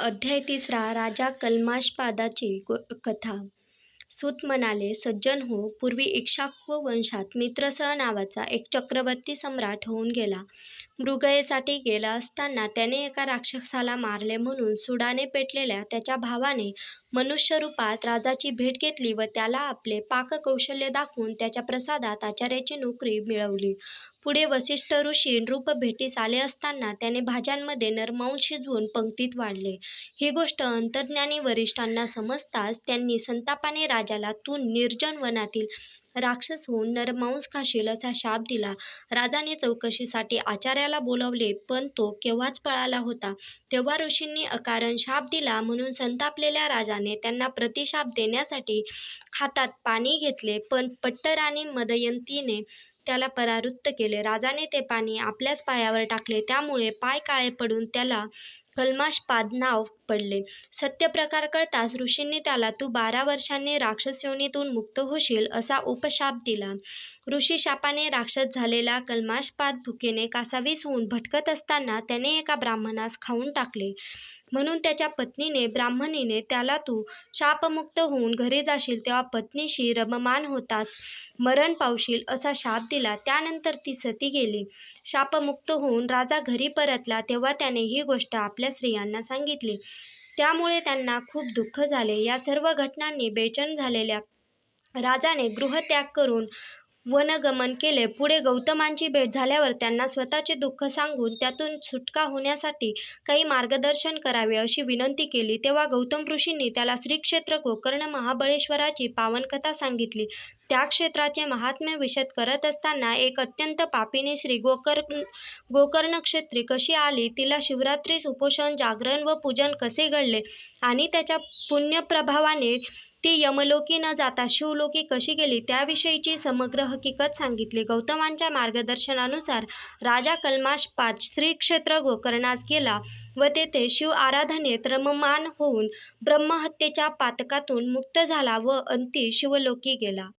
अध्याय तिसरा राजा कल्माशपादाची कथा सूत म्हणाले सज्जन हो पूर्वी इक्ष्वाकू वंशात मित्रसळ नावाचा एक चक्रवर्ती सम्राट होऊन गेला. मृगयेसाठी गेला असताना त्याने एका राक्षसाला मारले म्हणून सुडाने पेटलेल्या त्याच्या भावाने मनुष्यरूपात राजाची भेट घेतली व त्याला आपले पाककौशल्य दाखवून त्याच्या प्रसादात आचार्याची नोकरी मिळवली. पुढे वसिष्ठ ऋषी नृप भेटीस आले असताना त्याने भाज्यांमध्ये नरमांस शिजवून पंक्तीत वाढले. ही गोष्ट अंतर्ज्ञानी वरिष्ठांना समजताच त्यांनी संतापाने राजाला तू निर्जन वनातील राक्षस होऊन नरमांस खाशील असा शाप दिला. राजाने चौकशीसाठी आचार्याला बोलावले पण तो केव्हाच पळाला होता. तेव्हा ऋषींनी अकारण शाप दिला म्हणून संतापलेल्या राजाने त्यांना प्रतिशाप देण्यासाठी हातात पाणी घेतले पण पट्टराणी मदयंतीने त्याला परावृत्त केले. राजाने ते पाणी आपल्याच पायावर टाकले त्यामुळे पाय काळे पडून त्याला कल्माषपाद नाव पडले. सत्यप्रकार कळताच ऋषींनी त्याला तू बारा वर्षांनी राक्षस योनीतून मुक्त होशील असा उपशाप दिला. ऋषी शापाने राक्षस झालेला कल्माषपाद भुकेने कासावीस होऊन भटकत असताना त्याने एका ब्राह्मणास खाऊन टाकले. म्हणून त्याच्या पत्नीने ब्राह्मणीने त्याला तू शापमुक्त होऊन घरी जाशील तेव्हा पत्नीशी रममान होताच मरण पावशील असा शाप दिला. त्यानंतर ती सती गेली. शापमुक्त होऊन राजा घरी परतला तेव्हा त्याने ही गोष्ट आपल्या स्त्रियांना सांगितली. त्यामुळे त्यांना खूप दुःख झाले. या सर्व घटनांनी बेचैन झालेल्या राजाने गृहत्याग करून वनगमन केले. पुढे गौतमांची भेट झाल्यावर त्यांना स्वतःचे दुःख सांगून त्यातून सुटका होण्यासाठी काही मार्गदर्शन करावे अशी विनंती केली. तेव्हा गौतम ऋषींनी त्याला श्रीक्षेत्र गोकर्ण महाबळेश्वराची पावनकथा सांगितली. त्या क्षेत्राचे महात्म्य विशद करत असताना एक अत्यंत पापीने पापिनी गोकर्ण गोकर्णक्षेत्री कशी आली, तिला शिवरात्री उपोषण, जागरण व पूजन कसे घडले आणि त्याच्या पुण्यप्रभावाने ती यमलोकी न जाता शिवलोकी कशी गेली त्याविषयीची समग्र हकीकत सांगितली. गौतमांच्या मार्गदर्शनानुसार राजा कल्माषपाद श्रीक्षेत्र गोकर्णास गेला व तेथे शिव आराधनेत रममान होऊन ब्रह्महत्येच्या पातकातून मुक्त झाला व अंती शिवलोकी गेला.